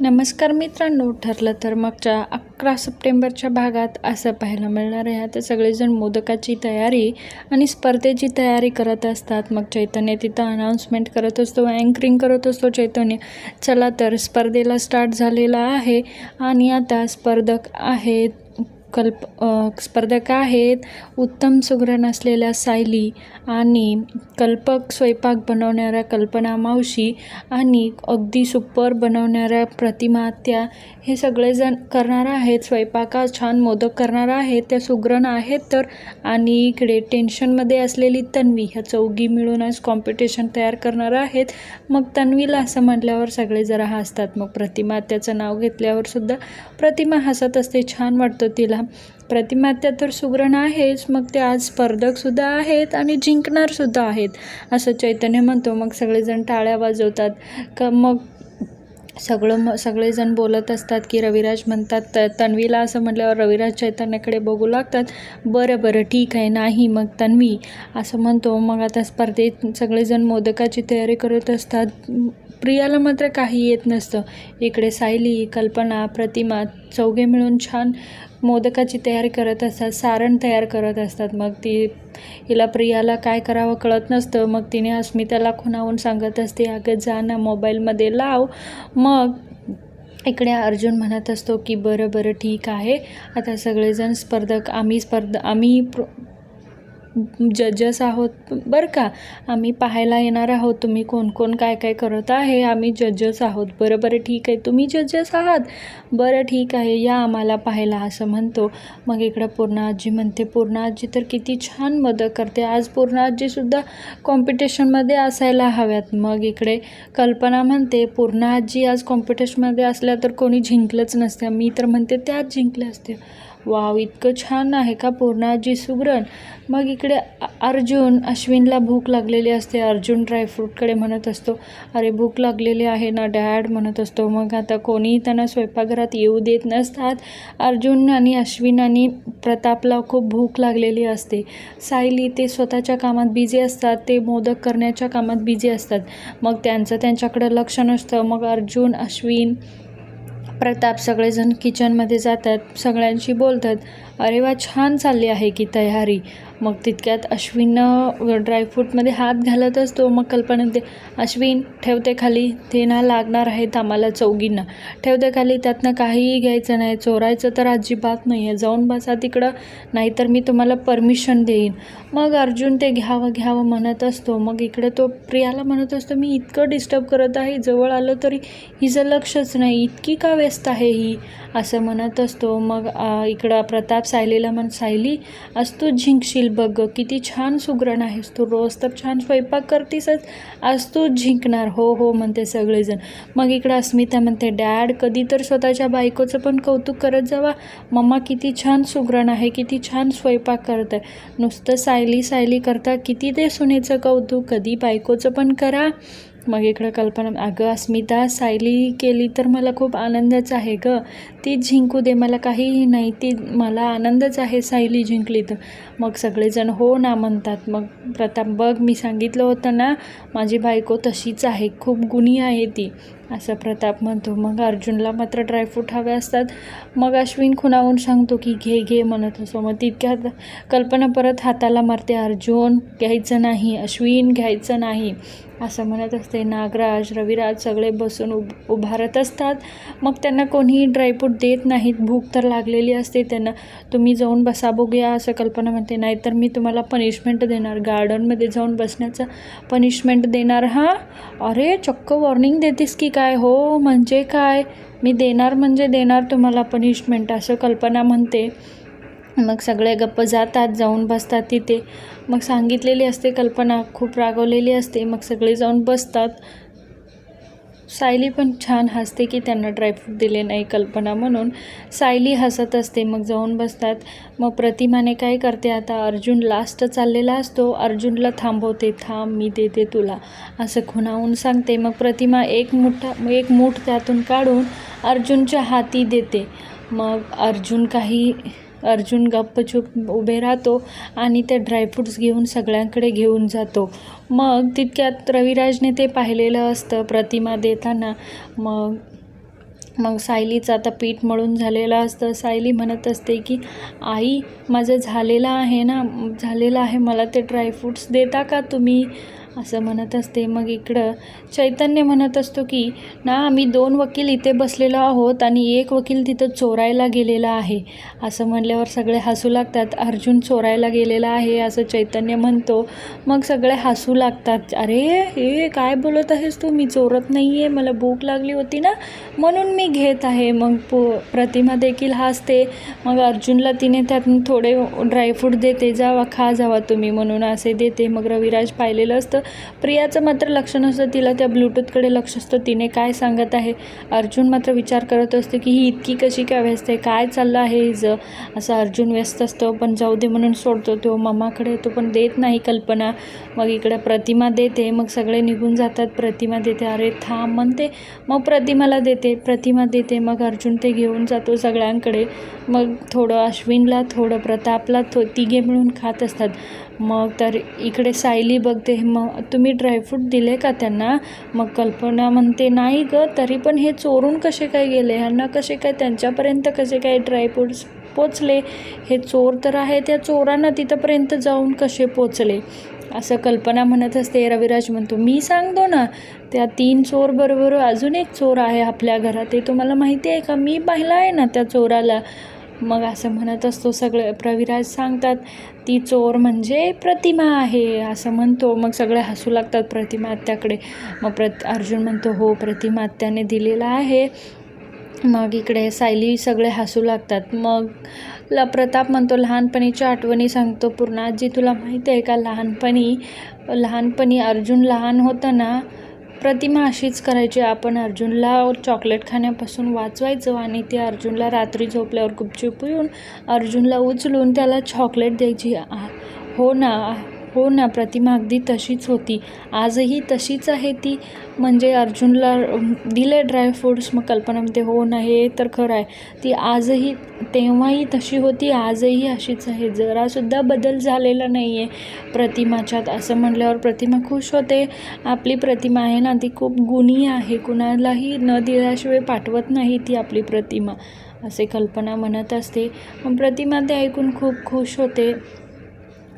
नमस्कार मित्रांनो ठरलं तर मागच्या अकरा सप्टेंबरच्या भागात असं पाहायला मिळणार आहे. आता सगळेजण मोदकाची तयारी आणि स्पर्धेची तयारी करत असतात. मग चैतन्य तिथं अनाऊन्समेंट करत असतो अँकरिंग करत असतो चैतन्य. चला तर स्पर्धेला स्टार्ट झालेला आहे आणि आता स्पर्धक आहेत कल्प स्पर्धक आहेत. उत्तम सुगरण असलेल्या सायली आणि कल्पक स्वयंपाक बनवणाऱ्या कल्पना मावशी आणि अगदी सुपर बनवणाऱ्या प्रतिमा त्या हे सगळेजण करणार आहेत. स्वयंपाका छान मोदक करणार आहेत. त्या सुगरण आहेत तर आणि इकडे टेन्शनमध्ये असलेली तन्वी ह्या चौघी मिळून आज कॉम्पिटिशन तयार करणार आहेत. मग तन्वीला असं म्हटल्यावर सगळे जरा हसतात. मग प्रतिमा त्याचं नाव घेतल्यावर सुद्धा प्रतिमा हसत असते. छान वाटतं तिला. प्रतिमात्या तर सुग्रण आहेच मग ते आज स्पर्धकसुद्धा आहेत आणि जिंकणारसुद्धा आहेत असं चैतन्य म्हणतो. मग सगळेजण टाळ्या वाजवतात. क मग सगळं म सगळेजण बोलत असतात की रविराज म्हणतात त तन्वीला असं म्हटल्यावर रविराज चैतन्याकडे बघू लागतात. बरं बरं ठीक आहे नाही मग तन्वी असं म्हणतो. मग आता स्पर्धेत सगळेजण मोदकाची तयारी करत असतात. प्रियाला मात्र काही येत नसतं. इकडे सायली कल्पना प्रतिमा चौघे मिळून छान मोदकाची तयारी करत असतात सारण तयार करत असतात. मग ती हिला प्रियाला काय करावं कळत नसतं. मग तिने अस्मिताला खुणावून सांगत असते अगं जा ना मोबाईलमध्ये लाव. मग इकडे अर्जुन म्हणत असतो की बरं बरं ठीक आहे. आता सगळेजण स्पर्धक आम्ही स्पर्ध आम्ही प्र जजेस आहोत. बरं का? आम्ही पाहायला येणार आहोत तुम्ही कोण कोण काय काय करत आहे. आम्ही जजेस आहोत. बरं बरं ठीक आहे. तुम्ही जजेस आहात? बरं ठीक आहे. या आम्हाला पाहायला असं म्हणतो. मग इकडं पूर्णा आजी म्हणते पूर्णा आजी तर किती छान मदत करते. आज पूर्णा आजीसुद्धा कॉम्पिटिशनमध्ये असायला हव्यात. मग इकडे कल्पना म्हणते पूर्णा आजी आज कॉम्पिटिशनमध्ये असल्या तर कोणी जिंकलंच नसतं. मी तर म्हणते त्याच जिंकल्या असते. वाव इतकं छान आहे का पूर्णाजी सुगरण? मग इकडे अर्जुन अश्विनला भूक लागलेली असते. अर्जुन ड्रायफ्रूटकडे म्हणत असतो. अरे भूक लागलेली आहे ना डॅड म्हणत असतो. मग आता कोणीही त्यांना स्वयंपाकघरात येऊ देत नसतात. अर्जुन आणि अश्विन आणि प्रतापला खूप भूक लागलेली असते. सायली ते स्वतःच्या कामात बिझी असतात. ते मोदक करण्याच्या कामात बिझी असतात. मग त्यांचं त्यांच्याकडं लक्ष नसतं. मग अर्जुन अश्विन प्रताप सगळेजण किचनमध्ये जातात सगळ्यांशी बोलतात. अरे वा छान चालली आहे की तयारी. मग तितक्यात अश्विननं ड्रायफ्रूटमध्ये हात घालत असतो मग कल्पना ते अश्विन ठेवते खाली ते ना लागणार आहेत आम्हाला चौघींना. ठेवते खाली त्यातनं काहीही घ्यायचं नाही चोरायचं तर अजिबात नाही आहे जाऊन बसा तिकडं नाहीतर मी तुम्हाला परमिशन देईन. मग अर्जुन ते घ्यावं घ्यावं म्हणत असतो. मग इकडे तो प्रियाला म्हणत असतो मी इतकं डिस्टर्ब करत आहे जवळ आलं तरी हिचं लक्षच नाही. इतकी का व्यस्त आहे ही? असं म्हणत असतो. मग इकडं प्रताप सायलीला म्हण सायली आज तू जिंकशील बघ किती छान सुगरण आहेस तू. रोज तर छान स्वयंपाक करतीसच आज तू जिंकणार हो हो म्हणते सगळेजण. मग इकडं अस्मिता म्हणते डॅड कधी तर स्वतःच्या बायकोचं पण कौतुक करत जावा. मम्मा किती छान सुगरण आहे किती छान स्वयंपाक करत आहे नुसतं सायली सायली करता किती ते सुनेचं कौतुक कधी बायकोचं पण करा. मग इकडं कल्पना अगं अस्मिता सायली केली तर मला खूप आनंदच आहे ग. ती जिंकू दे मला काहीही नाही. ती मला आनंदच आहे सायली जिंकली तर. मग सगळेजण हो ना म्हणतात. मग प्रताप बघ मी सांगितलं होतं ना माझी बायको तशीच आहे. खूप गुणी आहे ती. असं प्रताप म्हणतो. मग अर्जुनला मात्र ड्रायफ्रूट हवे असतात. मग अश्विन खुणावून सांगतो की घे घे म्हणत असो मग तितक्यात कल्पना परत हाताला मारते. अर्जुन घ्यायचं नाही. अश्विन घ्यायचं नाही. असं म्हणत असते. नागराज रविराज सगळे बसून उभ उभारत असतात. मग त्यांना कोणीही ड्रायफ्रूट देत नाहीत. भूक तर लागलेली असते. त्यांना तुम्ही जाऊन बसा बघूया असं कल्पना म्हणते. नाहीतर मी तुम्हाला पनिशमेंट देणार. गार्डनमध्ये जाऊन बसण्याचं पनिशमेंट देणार. हां? अरे चक्क वॉर्निंग देतेस की काय? हो म्हणजे काय? मी देणार म्हणजे देणार तुम्हाला पनिशमेंट असं कल्पना म्हणते. मग सगळे गप्प जातात जाऊन बसतात तिथे. मग सांगितलेली असते कल्पना खूप रागवलेली असते. मग सगळे जाऊन बसतात. सायली पण छान हसते की त्यांना ड्रायफ्रूट दिले नाही कल्पना म्हणून. सायली हसत असते मग जाऊन बसतात. मग प्रतिमाने काय करते आता? अर्जुन लास्ट चाललेला असतो. अर्जुनला थांबवते थांब मी देते तुला. असं खुणावून सांगते. मग प्रतिमा एक मुठा एक मूठ त्यातून काढून अर्जुनच्या हाती देते. मग अर्जुन काही अर्जुन गप्पचूप उभे राहतो आणि ते ड्रायफ्रूट्स घेऊन सगळ्यांकडे घेऊन जातो. मग तितक्यात रविराजने ते पाहिलेलं असतं प्रतिमा देताना. मग मग सायलीचं आता पीठ मळून झालेलं असतं. सायली म्हणत असते की आई माझं झालेलं आहे ना? झालेलं आहे. मला ते ड्रायफ्रूट्स देता का तुम्ही? असं म्हणत असते. मग इकडं चैतन्य म्हणत असतो की ना आम्ही दोन वकील इथे बसलेलो आहोत आणि एक वकील तिथं चोरायला गेलेला आहे. असं म्हणल्यावर सगळे हसू लागतात. अर्जुन चोरायला गेलेला आहे असं चैतन्य म्हणतो. मग सगळे हसू लागतात. अरे हे काय बोलत आहेस तू? मी चोरत नाही आहे मला भूक लागली होती ना म्हणून मी घेत आहे. मग पो प्रतिमा देखील हसते. मग अर्जुनला तिने त्यातून थोडे ड्रायफ्रूट देते. जावा खा जावा तुम्ही म्हणून असे देते. मग रविराज पाहिलेलं असतं. प्रियाचं मात्र लक्ष नसतं तिला त्या ब्लूटूथकडे लक्ष असतं. तिने काय सांगत आहे? अर्जुन मात्र विचार करत असतो की ही इतकी कशी काय व्यस्त आहे? काय चाललं आहे हिचं? असं अर्जुन व्यस्त असतो पण जाऊ दे म्हणून सोडतो तो. मम्माकडे तो पण देत नाही कल्पना. मग इकडे प्रतिमा देते मग सगळे निघून जातात. प्रतिमा देते अरे थांब म्हणते. मग प्रतिमाला देते. प्रतिमा देते मग अर्जुन ते घेऊन जातो सगळ्यांकडे. मग थोडं अश्विनला थोडं प्रतापला थो तिघे मिळून खात असतात. मग तर इकडे सायली बघते. मग तुम्ही ड्रायफ्रूट दिले का त्यांना? मग कल्पना म्हणते नाही ग तरी पण हे चोरून कसे काय गेले? ह्यांना कसे काय त्यांच्यापर्यंत कसे काय ड्रायफ्रूट्स पोचले? हे चोर तर आहे त्या चोरांना तिथंपर्यंत जाऊन कसे पोचले? असं कल्पना म्हणत असते रविराज म्हणतो मी सांगतो ना त्या तीन चोर बरोबर अजून एक चोर आहे आपल्या घरात ते तुम्हाला माहिती आहे का? मी पाहिला आहे ना त्या चोराला. मग असं म्हणत असतो सगळे प्रविराज सांगतात ती चोर म्हणजे प्रतिमा आहे असं म्हणतो. मग सगळे हसू लागतात प्रतिमा आत्याकडे. मग प्रत अर्जुन म्हणतो हो प्रतिमा आत्याने दिलेला आहे. मग इकडे सायली सगळे हसू लागतात. मग ल प्रताप म्हणतो लहानपणीच्या आठवणी सांगतो पूर्ण आजी तुला माहिती आहे का? लहानपणी लहानपणी अर्जुन लहान होतं ना प्रतिमा अशीच करायची. आपण अर्जुनला चॉकलेट खाण्यापासून वाचवायचं आणि ते अर्जुनला रात्री झोपल्यावर गुपचूप येऊन अर्जुनला उचलून त्याला चॉकलेट द्यायची. आ- हो ना. हो ना प्रतिमा अगदी तशीच होती. आजही तशीच आहे ती. म्हणजे अर्जुनला दिले ड्रायफ्रूट्स मग कल्पना म्हणते हो ना हे तर खरं आहे. ती आजही तेव्हाही तशी होती आजही अशीच आहे. जरासुद्धा बदल झालेला नाही आहे प्रतिमाच्यात. असं म्हटल्यावर प्रतिमा खुश होते. आपली प्रतिमा आहे ना ती खूप गुणी आहे. कुणालाही न दिल्याशिवाय पाठवत नाही ती आपली प्रतिमा असे कल्पना म्हणत असते. मग प्रतिमा ते ऐकून खूप खुश होते.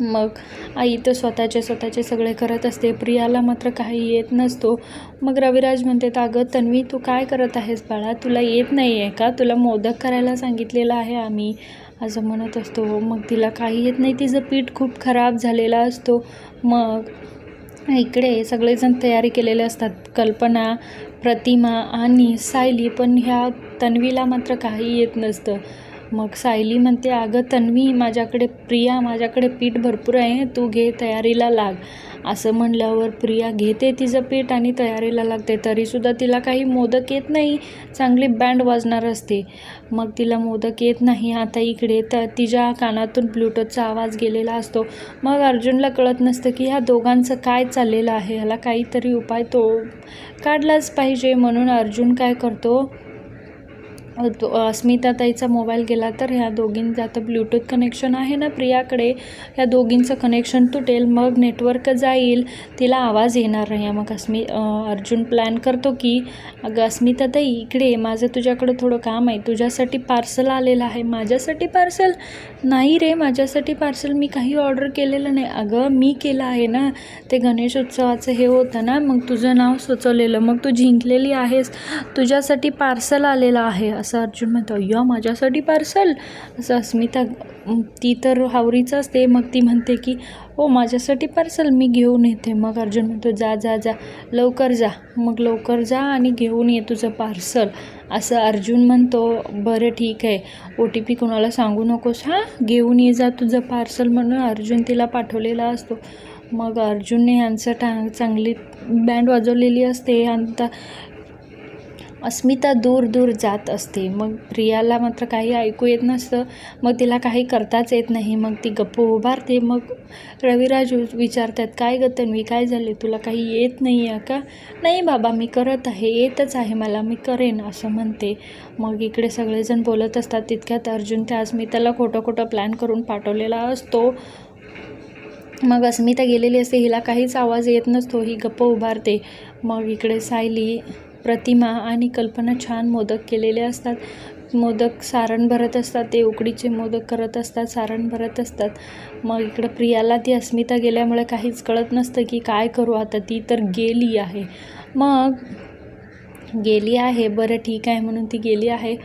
मग आई तर स्वतःचे स्वतःचे सगळे करत असते. प्रियाला मात्र काही येत नसतो. मग रविराज म्हणते अगं तन्वी तू काय करत आहेस बाळा? तुला येत नाही आहे का? तुला मोदक करायला सांगितलेलं आहे आम्ही. असं म्हणत असतो. मग तिला काही येत नाही. तिचं पीठ खूप खराब झालेला असतो. मग इकडे सगळेजण तयारी केलेले असतात. कल्पना प्रतिमा आणि सायली पण ह्या तन्वीला मात्र काही येत नसतं. मग सायली म्हणते अगं तन्वी माझ्याकडे प्रिया माझ्याकडे पीठ भरपूर आहे तू घे तयारीला लाग. असं म्हणल्यावर प्रिया घेते तिचं पीठ आणि तयारीला लागते. तरीसुद्धा तिला काही मोदक येत नाही चांगली बँड वाजणार असते. मग तिला मोदक येत नाही. आता इकडे तर तिच्या कानातून ब्लूटूथचा आवाज गेलेला असतो. मग अर्जुनला कळत नसतं की ह्या दोघांचं काय चाललेलं आहे. ह्याला काहीतरी उपाय तो काढलाच पाहिजे. म्हणून अर्जुन काय करतो तो अस्मिताताईचा मोबाईल गेला तर ह्या दोघींचं आता ब्लूटूथ कनेक्शन आहे ना प्रियाकडे. ह्या दोघींचं कनेक्शन तुटेल मग नेटवर्क जाईल. तिला आवाज येणार नाही. मग अस्मि अर्जुन प्लॅन करतो की अगं अस्मिताताई इकडे माझं तुझ्याकडं थोडं काम आहे. तुझ्यासाठी पार्सल आलेलं आहे. माझ्यासाठी पार्सल? नाही रे. माझ्यासाठी पार्सल मी काही ऑर्डर केलेलं नाही. अगं मी केलं आहे ना. ते गणेश उत्सवाचं हे होतं ना. मग तुझं नाव सुचवलेलं. मग तू जिंकलेली आहेस. तुझ्यासाठी पार्सल आलेलं आहे. असं अर्जुन म्हणतो य माझ्यासाठी पार्सल. असं अस्मिता ती तर हावरीच असते मग ती म्हणते की हो माझ्यासाठी पार्सल मी घेऊन येते. मग अर्जुन म्हणतो जा जा जा लवकर जा. मग लवकर जा आणि घेऊन ये तुझं पार्सल. असं अर्जुन म्हणतो बरं ठीक आहे. ओ टी पी कोणाला सांगू नकोस हां? घेऊन ये जा तुझं पार्सल. म्हणून अर्जुन तिला पाठवलेला असतो. मग अर्जुनने यांचं टा चांगली बँड वाजवलेली असते. आणि अस्मिता दूर दूर जात असते. मग प्रियाला मात्र काही ऐकू येत नसतं. मग तिला काही करताच येत नाही. मग ती गप्प उभारते. मग रविराज विचारतात काय ग तन्वी काय झाले? तुला काही येत नाही आहे का? नाही बाबा मी करत आहे. येतच आहे मला. मी करेन असं म्हणते. मग इकडे सगळेजण बोलत असतात. तितक्यात अर्जुन त्या अस्मिताला खोटं खोटं प्लॅन करून पाठवलेला असतो. मग अस्मिता गेलेली असते. हिला काहीच आवाज येत नसतो. ही गप्प उभारते. मग इकडे सायली प्रतिमा आणि कल्पना छान मोदक केलेले असतात. मोदक सारण भरत असतात ते उकडीचे मोदक करत असतात सारण भरत असतात. मग इकडं प्रियाला ती अस्मिता गेल्यामुळे काहीच कळत नसतं की काय करू आता ती तर गेली आहे. मग गेली आहे बरं ठीक आहे म्हणून ती गेली आहे.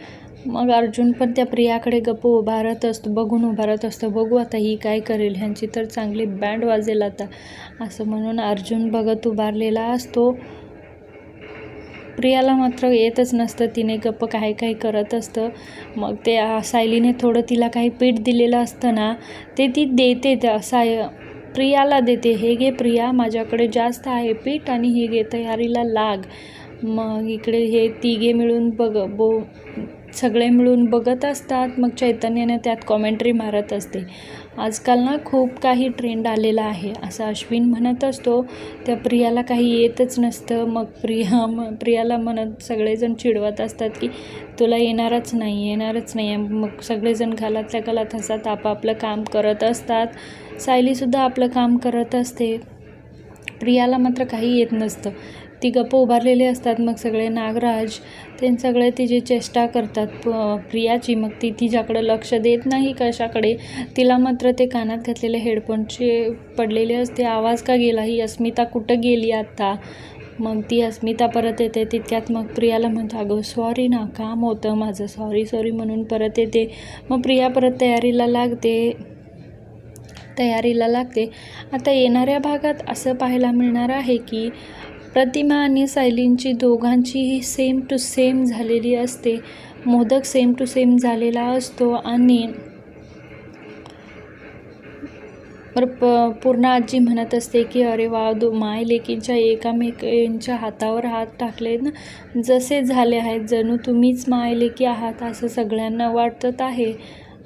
मग अर्जुन पण त्या प्रियाकडे गप्प उभारत असतो बघून उभारत असतो बघू आता ही काय करेल ह्यांची तर चांगली बँड वाजेल आता. असं म्हणून अर्जुन बघत उभारलेला असतो. प्रियाला मात्र येतच नसतं. तिने गप्प काही काही करत असतं. मग ते सायलीने थोडं तिला काही पीठ दिलेलं असतं ना ते ती देते. त्या साय प्रियाला देते. हे घे प्रिया माझ्याकडे जास्त आहे पीठ आणि हे घे तयारीला लाग. मग इकडे हे तिघे मिळून बघ बो सगळे मिळून बघत असतात. मग चैतन्याने त्यात कॉमेंट्री मारत असते. आजकाल ना खूप काही ट्रेंड आलेला आहे. असं अश्विन म्हणत असतो त्या प्रियाला काही येतच नसतं. मग प्रिया म प्रियाला म्हणत सगळेजण चिडवत असतात की तुला येणारच नाही येणारच नाही. आहे मग सगळेजण घालातल्या घालात असतात आपापलं काम करत असतात. सायलीसुद्धा आपलं काम करत असते. प्रियाला मात्र काही येत नसतं. ती गप्प उभारलेली असतात. मग सगळे नागराज ते सगळे तिची चेष्टा करतात प- प्रियाची मग ती तिच्याकडं लक्ष देत नाही कशाकडे. तिला मात्र ते कानात घातलेले हेडफोनचे पडलेले असते आवाज का गेला? ही अस्मिता कुठं गेली आत्ता मग ती अस्मिता परत येते तितक्यात मग प्रियाला म्हणतो अगं सॉरी ना काम होतं माझं. सॉरी सॉरी म्हणून परत येते. मग प्रिया परत तयारीला लागते. तयारीला लागते. आता येणाऱ्या भागात असं पाहायला मिळणार आहे की प्रतिमा आणि सायलींची दोघांचीही सेम टू सेम झालेली असते. मोदक सेम टू सेम झालेला असतो आणि प पूर्ण आजी म्हणत असते की अरे वा दो माय लेकींच्या एकामेकांच्या हातावर हात टाकले ना. जसे झाले आहेत जणू तुम्हीच माय लेकी आहात असं सगळ्यांना वाटत आहे.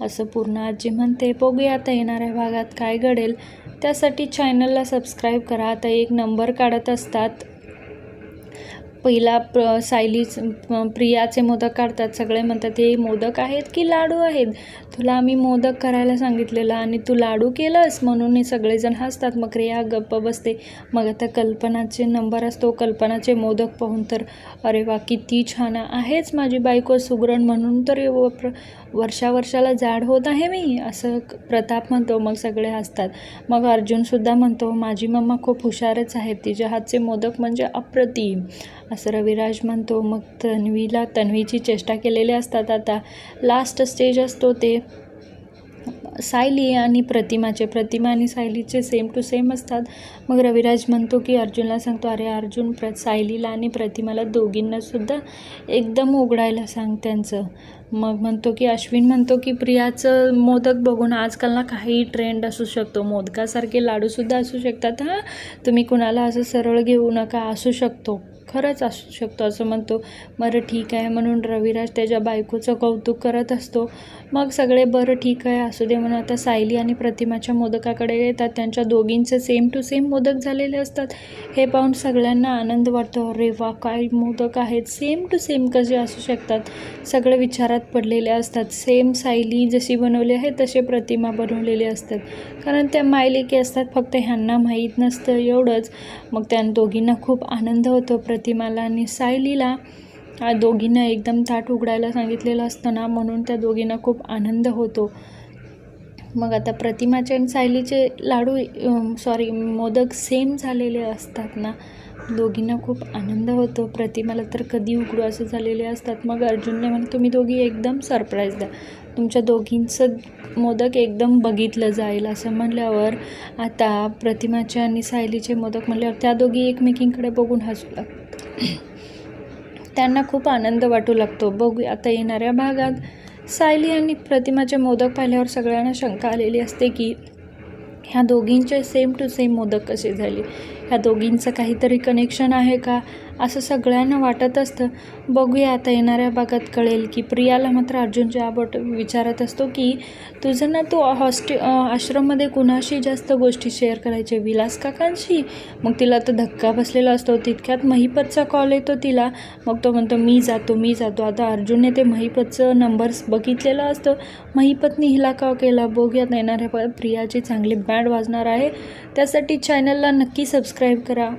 असं पूर्ण आजी म्हणते. बघूया आता येणाऱ्या भागात काय घडेल. त्यासाठी चॅनलला सबस्क्राईब करा. आता एक नंबर काढत असतात. पहिला प्र सायलीच प्रियाचे मोदक काढतात. सगळे म्हणतात हे मोदक आहेत की लाडू आहेत? तुला आम्ही मोदक करायला सांगितलेलं आणि तू लाडू केलंस म्हणून हे सगळेजण हसतात. मग रिया गप्प बसते. मग आता कल्पनाचे नंबर असतो. कल्पनाचे मोदक पाहून तर अरे वा किती छान आहेच माझी बायको सुगरण म्हणून तर प्र- वर्षा वर्षाला जाड होत आहे मी असं प्रताप म्हणतो मग सगळे हसतात. मग अर्जुनसुद्धा म्हणतो माझी मम्मा खूप हुशारच आहे तिच्या हातचे मोदक म्हणजे अप्रतिम. असं रविराज म्हणतो मग तन्वीला तन्वीची चेष्टा केलेली असतात. आता लास्ट स्टेज असतो ते. सायली आणि प्रतिमाचे प्रतिमा आणि सायलीचे सेम टू सेम असतात. मग रविराज म्हणतो की अर्जुनला सांगतो अरे अर्जुन प्र सायलीला आणि प्रतिमाला दोघींनासुद्धा एकदम उघडायला सांग त्यांचं. मग म्हणतो की अश्विन म्हणतो की प्रियाचं मोदक बघून आजकाल ना काही ट्रेंड असू शकतो. मोदकासारखे लाडूसुद्धा असू शकतात. हां तुम्ही कुणाला असं सरळ घेऊ नका असू शकतो. खरंच असू शकतो असं म्हणतो. बरं ठीक आहे म्हणून रविराज त्याच्या बायकोचं कौतुक करत असतो. मग सगळे बरं ठीक आहे असू दे म्हणून आता सायली आणि प्रतिमाच्या मोदकाकडे येतात. त्यांच्या दोघींचे सेम टू सेम मोदक झालेले असतात. हे पाहून सगळ्यांना आनंद वाटतो. अरे वा काय मोदक आहेत. सेम टू सेम कसे असू शकतात? सगळे विचारात पडलेले असतात. सेम सायली जशी बनवली आहे तसे प्रतिमा बनवलेले असतात. कारण त्या मायलेकी असतात फक्त ह्यांना माहीत नसतं एवढंच. मग त्या दोघींना खूप आनंद होतो. प्रतिमाला आणि सायलीला दोघींना एकदम ताट उघडायला सांगितलेलं असतं ना म्हणून त्या दोघींना खूप आनंद होतो. मग आता प्रतिमाचे आणि सायलीचे लाडू सॉरी मोदक सेम झालेले असतात ना? दोघींना खूप आनंद होतो. प्रतिमाला तर कधी उघडू असं झालेले असतात. मग अर्जुनने म्हणे तुम्ही दोघी एकदम सरप्राईज द्या. तुमच्या दोघींचं मोदक एकदम बघितलं जाईल. असं म्हणल्यावर आता प्रतिमाचे आणि सायलीचे मोदक म्हणल्यावर त्या दोघी एकमेकींकडे बघून हसू लागतात. त्यांना खूप आनंद वाटू लागतो. बघू आता येणाऱ्या भागात सायली आणि प्रतिमाचे मोदक पाहिल्यावर सगळ्यांना शंका आलेली असते की ह्या दोघींचे सेम टू सेम मोदक कसे झाले? ह्या दोघींचं काहीतरी कनेक्शन आहे का? असं सगळ्यांना वाटत असतं. बघूया आता येणाऱ्या भागात कळेल की प्रियाला मात्र अर्जुनच्या आबट विचारत असतो की तुझं ना तू हॉस्टे आश्रममध्ये कुणाशी जास्त गोष्टी शेअर करायचे? विलास काकांशी? मग तिला तर धक्का बसलेला असतो. तितक्यात महिपतचा कॉल येतो तिला. मग तो म्हणतो मी जातो मी जातो. आता अर्जुनने ते महिपतचं नंबर्स बघितलेलं असतं. महिपतनी हिला का केला. बघूयात येणाऱ्या प्रियाची चांगली बँड वाजणार आहे. त्यासाठी चॅनलला नक्की सबस्क्राईब करा.